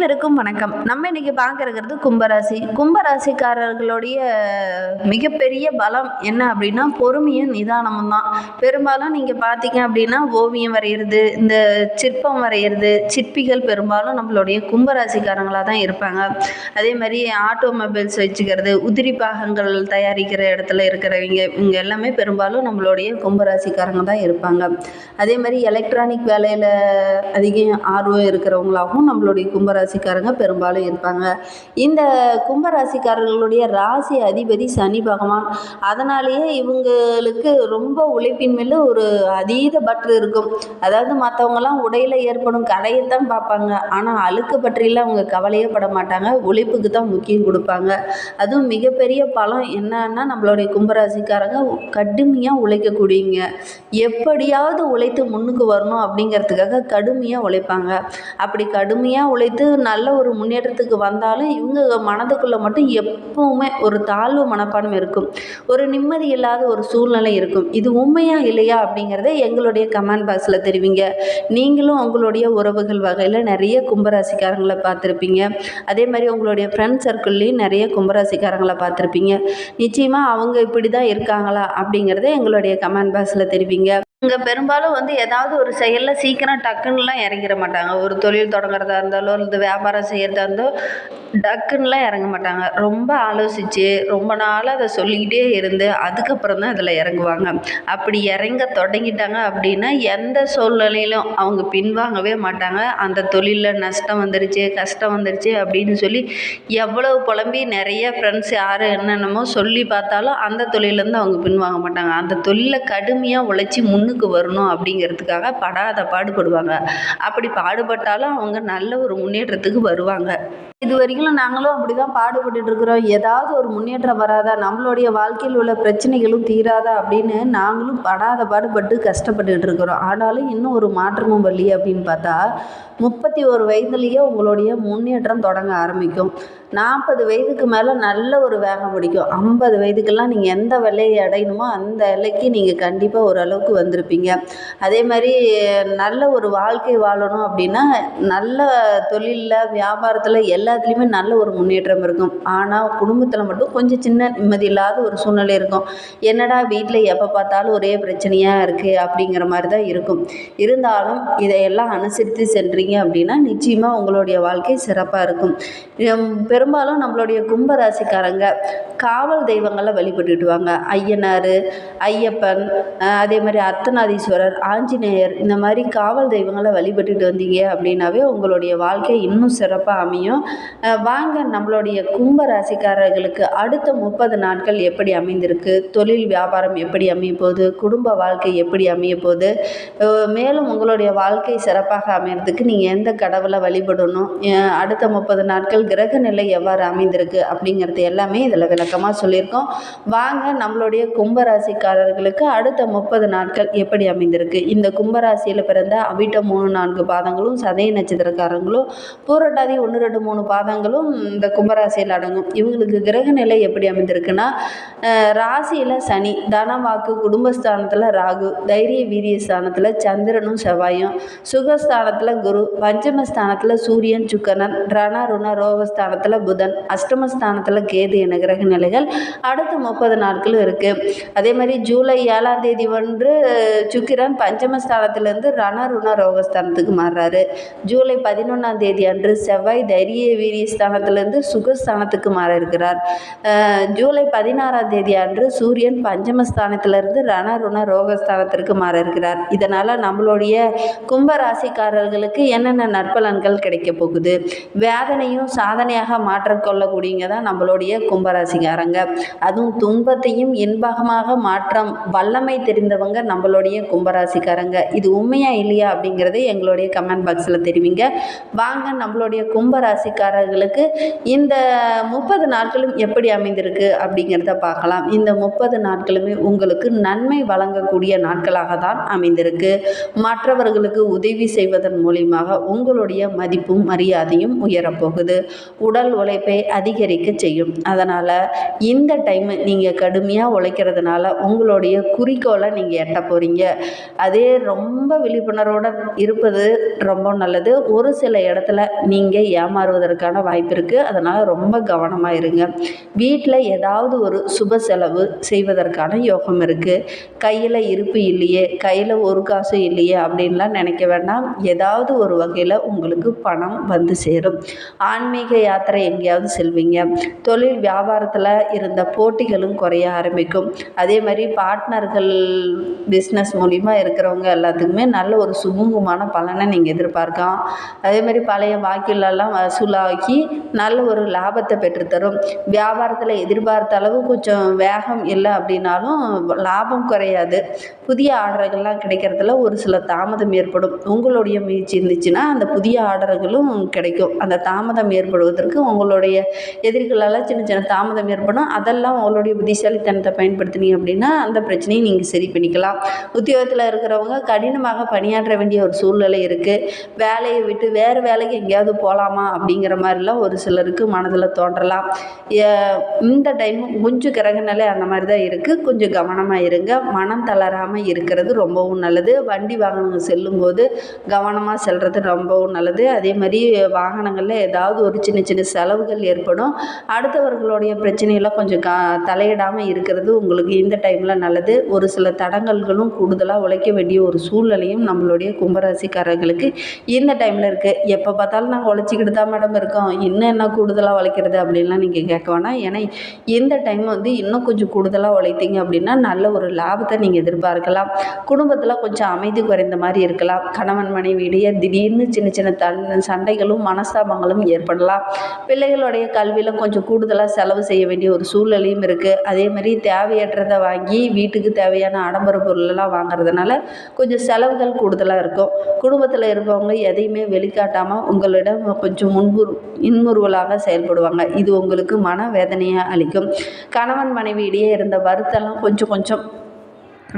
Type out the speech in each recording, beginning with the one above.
அனைவருக்கும் வணக்கம். நம்ம இன்னைக்கு பார்க்கறது கும்பராசி. கும்பராசிக்காரர்களுடைய மிகப்பெரிய பலம் என்ன அப்படின்னா பொறுமையும் நிதானமும் தான். பெரும்பாலும் நீங்கள் பார்த்தீங்க அப்படின்னா ஓவியம் வரைகிறது இந்த சிற்பம் வரைகிறது சிற்பிகள் பெரும்பாலும் நம்மளுடைய கும்பராசிக்காரங்களாக தான் இருப்பாங்க. அதே மாதிரி ஆட்டோமொபைல்ஸ் வச்சுக்கிறது உதிரி பாகங்கள் தயாரிக்கிற இடத்துல இருக்கிறவங்க இவங்க எல்லாமே பெரும்பாலும் நம்மளுடைய கும்பராசிக்காரங்க தான் இருப்பாங்க. அதே மாதிரி எலக்ட்ரானிக் வேலையில் அதிகம் ஆர்வம் இருக்கிறவங்களாகவும் நம்மளுடைய கும்பராசி ராசிக்காரங்க பெரும்பாலும் இருப்பாங்க. இந்த கும்பராசிக்காரர்களுடைய ராசி அதிபதி சனி பகவான். அதனாலேயே இவங்களுக்கு ரொம்ப உழைப்பின் மேல ஒரு அதீத பற்று இருக்கும். அதாவது மற்றவங்கலாம் உடையில் ஏற்படும் கடையை தான் பார்ப்பாங்க. ஆனால் அழுக்கு பற்றிலாம் அவங்க கவலையே பட மாட்டாங்க. உழைப்புக்கு தான் முக்கியம் கொடுப்பாங்க. அதுவும் மிகப்பெரிய பலம் என்னன்னா நம்மளுடைய கும்பராசிக்காரங்க கடுமையாக உழைக்கக்கூடியங்க எப்படியாவது உழைத்து முன்னுக்கு வரணும் அப்படிங்கிறதுக்காக கடுமையாக உழைப்பாங்க. அப்படி கடுமையாக உழைத்து நல்ல ஒரு முன்னேற்றத்துக்கு வந்தாலும் இவங்க மனதுக்குள்ளே மட்டும் எப்போவுமே ஒரு தாழ்வு மனப்பான்மை இருக்கும். ஒரு நிம்மதி இல்லாத ஒரு சூழ்நிலை இருக்கும். இது உண்மையா இல்லையா அப்படிங்கிறத எங்களுடைய கமெண்ட் பாக்ஸில் தெரிவிங்க. நீங்களும் உங்களுடைய உறவுகள் வகையில் நிறைய கும்பராசிக்காரங்களை பார்த்துருப்பீங்க. அதே மாதிரி உங்களுடைய ஃப்ரெண்ட் சர்க்கிள்லேயும் நிறைய கும்பராசிக்காரங்களை பார்த்துருப்பீங்க. நிச்சயமாக அவங்க இப்படி தான் இருக்காங்களா அப்படிங்கிறத எங்களுடைய கமெண்ட் பாக்ஸில் தெரிவிங்க. இங்கே பெரும்பாலும் வந்து ஏதாவது ஒரு செயலில் சீக்கிரம் டக்குன்னுலாம் இறங்கிட மாட்டாங்க. ஒரு தொழில் தொடங்குறதா இருந்தாலோ இல்லை வியாபாரம் செய்கிறதா இருந்தோ டக்குன்னுலாம் இறங்க மாட்டாங்க. ரொம்ப ஆலோசித்து ரொம்ப நாளாக அதை சொல்லிக்கிட்டே இருந்து அதுக்கப்புறம் தான் அதில் இறங்குவாங்க. அப்படி இறங்க தொடங்கிட்டாங்க அப்படின்னா எந்த சூழ்நிலையிலும் அவங்க பின்வாங்கவே மாட்டாங்க. அந்த தொழிலில் நஷ்டம் வந்துருச்சு கஷ்டம் வந்துருச்சு அப்படின்னு சொல்லி எவ்வளவு புலம்பி நிறைய ஃப்ரெண்ட்ஸ் யார் என்னென்னமோ சொல்லி பார்த்தாலும் அந்த தொழிலேருந்து அவங்க பின்வாங்க மாட்டாங்க. அந்த தொழிலை கடுமையாக உழைச்சி முன் முன்னுக்கு வரணும் அப்படிங்கிறதுக்காக படாத பாடுபடுவாங்க. அப்படி பாடுபட்டாலும் அவங்க நல்ல ஒரு முன்னேற்றத்துக்கு வருவாங்க. இது வரைக்கும் நாங்களும் அப்படி தான் பாடுபட்டுட்டு இருக்கிறோம். ஏதாவது ஒரு முன்னேற்றம் வராதா? நம்மளுடைய வாழ்க்கையில் உள்ள பிரச்சனைகளும் தீராதா? அப்படின்னு நாங்களும் படாத பாடுபட்டு கஷ்டப்பட்டுட்டு இருக்கிறோம். ஆனாலும் இன்னும் ஒரு மாற்றமும் வரலையே அப்படின்னு பார்த்தா முப்பத்தி ஒரு வயதுலேயே உங்களுடைய முன்னேற்றம் தொடங்க ஆரம்பிக்கும். நாற்பது வயதுக்கு மேலே நல்ல ஒரு வேகம் பிடிக்கும். ஐம்பது வயதுக்கெல்லாம் நீங்கள் எந்த விலையை அடையணுமோ அந்த விலைக்கு நீங்கள் கண்டிப்பாக ஓரளவுக்கு கொடுத்துருப்பீங்க அதே மாதிரி நல்ல ஒரு வாழ்க்கை வாழணும் அப்படின்னா நல்ல தொழிலில் வியாபாரத்தில் எல்லாத்துலேயுமே நல்ல ஒரு முன்னேற்றம் இருக்கும். ஆனால் குடும்பத்தில் மட்டும் கொஞ்சம் சின்ன நிம்மதி இல்லாத ஒரு சூழ்நிலை இருக்கும். என்னடா வீட்டில் எப்போ பார்த்தாலும் ஒரே பிரச்சனையாக இருக்குது அப்படிங்கிற மாதிரி தான் இருக்கும். இருந்தாலும் இதையெல்லாம் அனுசரித்து சென்றீங்க அப்படின்னா நிச்சயமாக உங்களுடைய வாழ்க்கை சிறப்பாக இருக்கும். பெரும்பாலும் நம்மளுடைய கும்பராசிக்காரங்க காவல் தெய்வங்களை வழிபட்டுட்டு வாங்க. ஐயனார் ஐயப்பன் அதே மாதிரி அத்த அர்த்தநாதீஸ்வரர் ஆஞ்சநேயர் இந்த மாதிரி காவல் தெய்வங்களை வழிபட்டுட்டு வந்தீங்க அப்படின்னாவே உங்களுடைய வாழ்க்கை இன்னும் சிறப்பாக அமையும். வாங்க நம்மளுடைய கும்ப ராசிக்காரர்களுக்கு அடுத்த முப்பது நாட்கள் எப்படி அமைந்திருக்கு? தொழில் வியாபாரம் எப்படி அமைய போகுது? குடும்ப வாழ்க்கை எப்படி அமைய போகுது? மேலும் உங்களுடைய வாழ்க்கை சிறப்பாக அமையறதுக்கு நீங்கள் எந்த கடவுளை வழிபடணும்? அடுத்த முப்பது நாட்கள் கிரக நிலை எவ்வாறு அமைந்திருக்கு அப்படிங்கிறது எல்லாமே இதில் விளக்கமாக சொல்லியிருக்கோம். வாங்க நம்மளுடைய கும்பராசிக்காரர்களுக்கு அடுத்த முப்பது நாட்கள் எப்படி அமைந்திருக்கு? இந்த கும்பராசியில் பிறந்த அவிட்டம் மூணு நான்கு பாதங்களும் சதய நட்சத்திரக்காரங்களும் பூரட்டாதி ஒன்று ரெண்டு மூணு பாதங்களும் இந்த கும்பராசியில் அடங்கும். இவங்களுக்கு கிரக நிலை எப்படி அமைந்திருக்குன்னா ராசியில் சனி தனவாக்கு குடும்பஸ்தானத்தில் ராகு தைரிய வீரிய ஸ்தானத்தில் சந்திரனும் செவ்வாயும் சுகஸ்தானத்தில் குரு பஞ்சமஸ்தானத்தில் சூரியன் சுக்கரன் ரண ருண ரோகஸ்தானத்தில் புதன் அஷ்டமஸ்தானத்தில் கேது என கிரக நிலைகள் அடுத்த முப்பது நாட்களும் இருக்குது அதே மாதிரி ஜூலை ஏழாம் தேதி ஒன்று சுக்கிரன் பஞ்சமஸ்தானத்திலேருந்து ரணருண ரோகஸ்தானத்துக்கு மாறுறாரு. ஜூலை பதினொன்றாம் தேதி அன்று செவ்வாய் தைரிய வீரிய ஸ்தானத்திலேருந்து சுகஸ்தானத்துக்கு மாற இருக்கிறார். ஜூலை பதினாறாம் தேதி அன்று சூரியன் பஞ்சமஸ்தானத்திலிருந்து ரணருண ரோகஸ்தானத்திற்கு மாற இருக்கிறார். இதனால் நம்மளுடைய கும்ப ராசிக்காரர்களுக்கு என்னென்ன நற்பலன்கள் கிடைக்க போகுது? வேதனையும் சாதனையாக மாற்றிக்கொள்ளக்கூடியங்க தான் நம்மளுடைய கும்பராசிக்காரங்க. அதுவும் துன்பத்தையும் இன்பகமாக மாற்றம் வல்லமை தெரிந்தவங்க நம்மளுடைய கும்பராசிக்காரங்க. இது உண்மையா இல்லையா அப்படிங்கிறதை எங்களுடைய கமெண்ட் பாக்ஸில் தெரிவிங்க. வாங்க நம்மளுடைய கும்பராசிக்காரர்களுக்கு இந்த முப்பது நாட்களும் எப்படி அமைந்திருக்கு அப்படிங்கிறத பார்க்கலாம். இந்த முப்பது நாட்களுமே உங்களுக்கு நன்மை வழங்கக்கூடிய நாட்களாக தான் அமைந்திருக்கு. மற்றவர்களுக்கு உதவி செய்வதன் மூலியமாக உங்களுடைய மதிப்பும் மரியாதையும் உயரப்போகுது. உடல் உழைப்பை அதிகரிக்க செய்யும். அதனால் இந்த டைம் நீங்கள் கடுமையாக உழைக்கிறதுனால உங்களுடைய குறிக்கோளை நீங்கள் எட்ட போகிறீங்க போகிறீங்க அதே ரொம்ப விழிப்புணர்வோடு இருப்பது ரொம்ப நல்லது. ஒரு சில இடத்துல நீங்கள் ஏமாறுவதற்கான வாய்ப்பு இருக்குது அதனால் ரொம்ப கவனமாக இருங்க. வீட்டில் ஏதாவது ஒரு சுப செலவு செய்வதற்கான யோகம் இருக்குது கையில் இருப்பு இல்லையே கையில் ஒரு காசு இல்லையே அப்படின்லாம் நினைக்க வேண்டாம். ஏதாவது ஒரு வகையில் உங்களுக்கு பணம் வந்து சேரும். ஆன்மீக யாத்திரை எங்கேயாவது செல்வீங்க. தொழில் வியாபாரத்தில் இருந்த போட்டிகளும் குறைய ஆரம்பிக்கும். அதே மாதிரி பார்ட்னர்கள் பிஸ்னஸ் மூலிமா இருக்கிறவங்க எல்லாத்துக்குமே நல்ல ஒரு சுமூகமான பலனை நீங்கள் எதிர்பார்க்கலாம். அதே மாதிரி பழைய வாக்கிலெல்லாம் வசூலாக்கி நல்ல ஒரு லாபத்தை பெற்றுத்தரும். வியாபாரத்தில் எதிர்பார்த்த அளவு கொஞ்சம் வேகம் இல்லை அப்படின்னாலும் லாபம் குறையாது. புதிய ஆர்டர்கள்லாம் கிடைக்கிறதுல ஒரு சில தாமதம் ஏற்படும். உங்களுடைய முயற்சி இருந்துச்சுன்னா அந்த புதிய ஆர்டர்களும் கிடைக்கும். அந்த தாமதம் ஏற்படுவதற்கு உங்களுடைய எதிரிகளால் சின்ன சின்ன தாமதம் ஏற்படும். அதெல்லாம் உங்களுடைய புத்திசாலித்தனத்தை பயன்படுத்தினீங்க அப்படின்னா அந்த பிரச்சனையை நீங்கள் சரி பண்ணிக்கலாம். உத்தியோகத்தில் இருக்கிறவங்க கடினமாக பணியாற்ற வேண்டிய ஒரு சூழ்நிலை இருக்குது வேலையை விட்டு வேறு வேலைக்கு எங்கேயாவது போகலாமா அப்படிங்கிற மாதிரிலாம் ஒரு சிலருக்கு மனதில் தோன்றலாம். ஏ- இந்த டைம் கொஞ்சம் கிரகநிலை அந்த மாதிரி தான் இருக்குது கொஞ்சம் கவனமாக இருங்க. மனம் தளராமல் இருக்கிறது ரொம்பவும் நல்லது. வண்டி வாகனங்கள் செல்லும்போது கவனமாக செல்கிறது ரொம்பவும் நல்லது. அதே மாதிரி வாகனங்களில் ஏதாவது ஒரு சின்ன சின்ன செலவுகள் ஏற்படும். அடுத்தவர்களுடைய பிரச்சனையெல்லாம் கொஞ்சம் க தலையிடாமல் இருக்கிறது உங்களுக்கு இந்த டைமில் நல்லது. ஒரு சில தடங்கல்களும் கூடுதலாக உழைக்க வேண்டிய ஒரு சூழ்நிலையும் நம்மளுடைய கும்பராசிக்காரர்களுக்கு இந்த டைமில் இருக்குது எப்போ பார்த்தாலும் நாங்கள் உழைச்சிக்கிட்டு தான் மேடம் இருக்கோம். இன்னும் என்ன கூடுதலாக உழைக்கிறது அப்படின்லாம் நீங்கள் கேட்க வேணாம். ஏன்னா இந்த டைம் வந்து இன்னும் கொஞ்சம் கூடுதலாக உழைத்தீங்க அப்படின்னா நல்ல ஒரு லாபத்தை நீங்கள் எதிர்பார்க்கலாம். குடும்பத்தில் கொஞ்சம் அமைதி குறைந்த மாதிரி இருக்கலாம். கணவன் மனைவியிடையே திடீர்னு சின்ன சின்ன தன் சண்டைகளும் மனஸ்தாபங்களும் ஏற்படலாம். பிள்ளைகளுடைய கல்வியில் கொஞ்சம் கூடுதலாக செலவு செய்ய வேண்டிய ஒரு சூழ்நிலையும் இருக்குது அதே மாதிரி தேவையற்றதை வாங்கி வீட்டுக்கு தேவையான ஆடம்பர பொருளெல்லாம் வாங்குறதுனால கொஞ்சம் செலவுகள் கூடுதலாக இருக்கும். குடும்பத்தில் இருப்பவங்க எதையுமே வெளிக்காட்டாமல் உங்களிடம் கொஞ்சம் முன்பு இன்முறுவலாக செயல்படுவாங்க. இது உங்களுக்கு மன வேதனையாக அளிக்கும். கணவன் மனைவியிடையே இருந்த வருத்தம்லாம் கொஞ்சம் கொஞ்சம்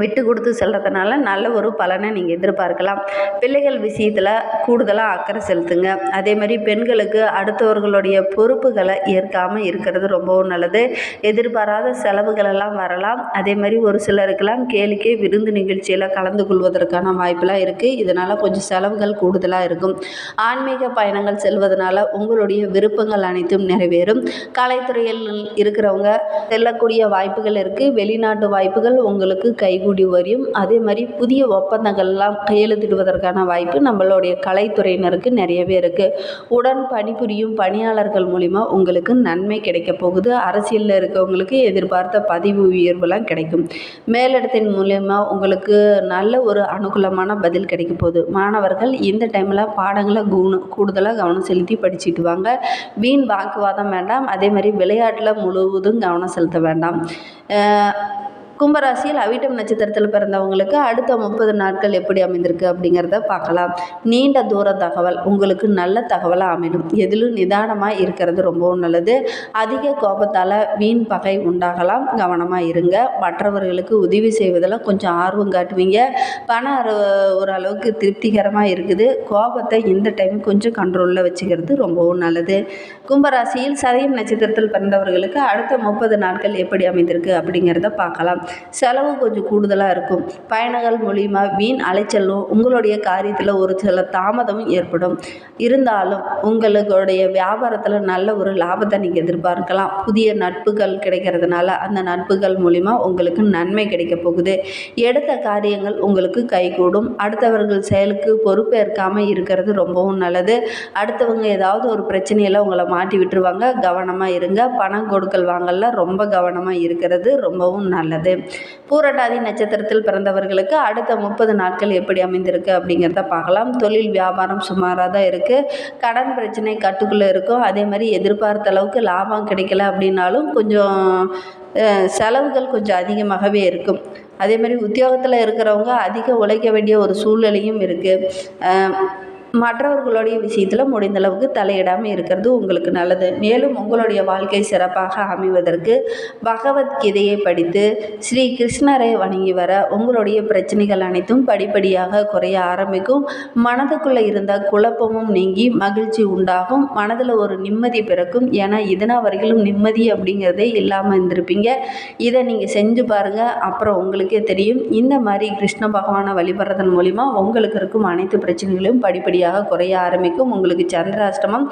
விட்டு கொடுத்து செல்கிறதுனால நல்ல ஒரு பலனை நீங்கள் எதிர்பார்க்கலாம். பிள்ளைகள் விஷயத்தில் கூடுதலாக அக்கறை செலுத்துங்க. அதே மாதிரி பெண்களுக்கு அடுத்தவர்களுடைய பொறுப்புகளை ஏற்காமல் இருக்கிறது ரொம்பவும் நல்லது. எதிர்பாராத செலவுகளெல்லாம் வரலாம். அதே மாதிரி ஒரு சிலருக்கெல்லாம் கேளிக்கை விருந்து நிகழ்ச்சியில் கலந்து கொள்வதற்கான வாய்ப்பெல்லாம் இருக்குது இதனால் கொஞ்சம் செலவுகள் கூடுதலாக இருக்கும். ஆன்மீக பயணங்கள் செல்வதனால உங்களுடைய விருப்பங்கள் அனைத்தும் நிறைவேறும். கலைத்துறையில் இருக்கிறவங்க செல்லக்கூடிய வாய்ப்புகள் இருக்குது வெளிநாட்டு வாய்ப்புகள் உங்களுக்கு கை கைகூடி வரும் அதே மாதிரி புதிய ஒப்பந்தங்கள்லாம் கையெழுத்திடுவதற்கான வாய்ப்பு நம்மளுடைய கலைத்துறையினருக்கு நிறையவே இருக்குது உடன் பணிபுரியும் பணியாளர்கள் மூலிமா உங்களுக்கு நன்மை கிடைக்க போகுது. அரசியலில் இருக்கவங்களுக்கு எதிர்பார்த்த பதிவு உயர்வுலாம் கிடைக்கும். மேலிடத்தின் மூலயமா உங்களுக்கு நல்ல ஒரு அனுகூலமான பதில் கிடைக்க போகுது. மாணவர்கள் இந்த டைமில் பாடங்களை கூணு கூடுதலாக கவனம் செலுத்தி படிச்சுட்டு வாங்க. வீண் வாக்குவாதம் வேண்டாம். அதே மாதிரி விளையாட்டில் முழுவதும் கவனம் செலுத்த வேண்டாம். கும்பராசியில் அவிட்டம் நட்சத்திரத்தில் பிறந்தவங்களுக்கு அடுத்த முப்பது நாட்கள் எப்படி அமைந்திருக்கு அப்படிங்கிறத பார்க்கலாம். நீண்ட தூர தகவல் உங்களுக்கு நல்ல தகவலாக அமையும். எதிலும் நிதானமாக இருக்கிறது ரொம்பவும் நல்லது. அதிக கோபத்தால் வீண் பகை உண்டாகலாம். கவனமாக இருங்க. மற்றவர்களுக்கு உதவி செய்வதில் கொஞ்சம் ஆர்வம் காட்டுவீங்க. பண ஓரளவுக்கு திருப்திகரமாக இருக்குது. கோபத்தை இந்த டைம் கொஞ்சம் கண்ட்ரோலில் வச்சுக்கிறது ரொம்பவும் நல்லது. கும்பராசியில் சதயம் நட்சத்திரத்தில் பிறந்தவர்களுக்கு அடுத்த முப்பது நாட்கள் எப்படி அமைந்திருக்கு அப்படிங்கிறத பார்க்கலாம். செலவு கொஞ்சம் கூடுதலாக இருக்கும். பயணங்கள் மூலிமா வீண் அலைச்சலும் உங்களுடைய காரியத்தில் ஒரு சில தாமதமும் ஏற்படும். இருந்தாலும் உங்களுடைய வியாபாரத்தில் நல்ல ஒரு லாபத்தை நீங்கள் எதிர்பார்க்கலாம். புதிய நட்புகள் கிடைக்கிறதுனால அந்த நட்புகள் மூலிமா உங்களுக்கு நன்மை கிடைக்க போகுது. எடுத்த காரியங்கள் உங்களுக்கு கைகூடும். அடுத்தவர்கள் செயலுக்கு பொறுப்பேற்காமல் இருக்கிறது ரொம்பவும் நல்லது. அடுத்தவங்க ஏதாவது ஒரு பிரச்சனையில் உங்களை மாட்டி விட்டுருவாங்க. கவனமாக இருங்க. பணம் கொடுக்கல் வாங்கல ரொம்ப கவனமாக இருக்கிறது ரொம்பவும் நல்லது. பூரட்டாதி நட்சத்திரத்தில் பிறந்தவர்களுக்கு அடுத்த முப்பது நாட்கள் எப்படி அமைந்திருக்கு அப்படிங்கிறத பார்க்கலாம். தொழில் வியாபாரம் சுமாராக தான் இருக்குது கடன் பிரச்சனை கட்டுக்குள்ளே இருக்கும். அதே மாதிரி எதிர்பார்த்த அளவுக்கு லாபம் கிடைக்கல அப்படின்னாலும் கொஞ்சம் செலவுகள் கொஞ்சம் அதிகமாகவே இருக்கும். அதே மாதிரி உத்தியோகத்தில் இருக்கிறவங்க அதிக உழைக்க வேண்டிய ஒரு சூழ்நிலையும் இருக்குது மற்றவர்களுடைய விஷயத்தில் முடிந்த அளவுக்கு தலையிடாமல் இருக்கிறது உங்களுக்கு நல்லது. மேலும் உங்களுடைய வாழ்க்கை சிறப்பாக அமைவதற்கு பகவத்கீதையை படித்து ஸ்ரீ கிருஷ்ணரை வணங்கி வர உங்களுடைய பிரச்சனைகள் அனைத்தும் படிப்படியாக குறைய ஆரம்பிக்கும். மனதுக்குள்ளே இருந்த குழப்பமும் நீங்கி மகிழ்ச்சி உண்டாகும். மனதில் ஒரு நிம்மதி பிறக்கும். ஏன்னா இதனா வரையிலும் நிம்மதி அப்படிங்கிறதே இல்லாமல் இருந்திருப்பீங்க. இதை நீங்கள் செஞ்சு பாருங்கள் அப்புறம் உங்களுக்கே தெரியும். இந்த மாதிரி கிருஷ்ண பகவானை வழிபடுறதன் மூலிமா உங்களுக்கு இருக்கும் அனைத்து பிரச்சனைகளையும் படிப்படியாக குறைய ஆரம்பிக்கும். உங்களுக்கு சந்திராஷ்டமம்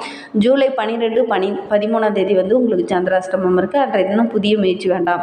ஜூலை பன்னிரெண்டு பனி பதிமூணாம் தேதி வந்து உங்களுக்கு சந்திராஷ்டமம் இருக்குது அன்றைய தினம் புதிய முயற்சி வேண்டாம்.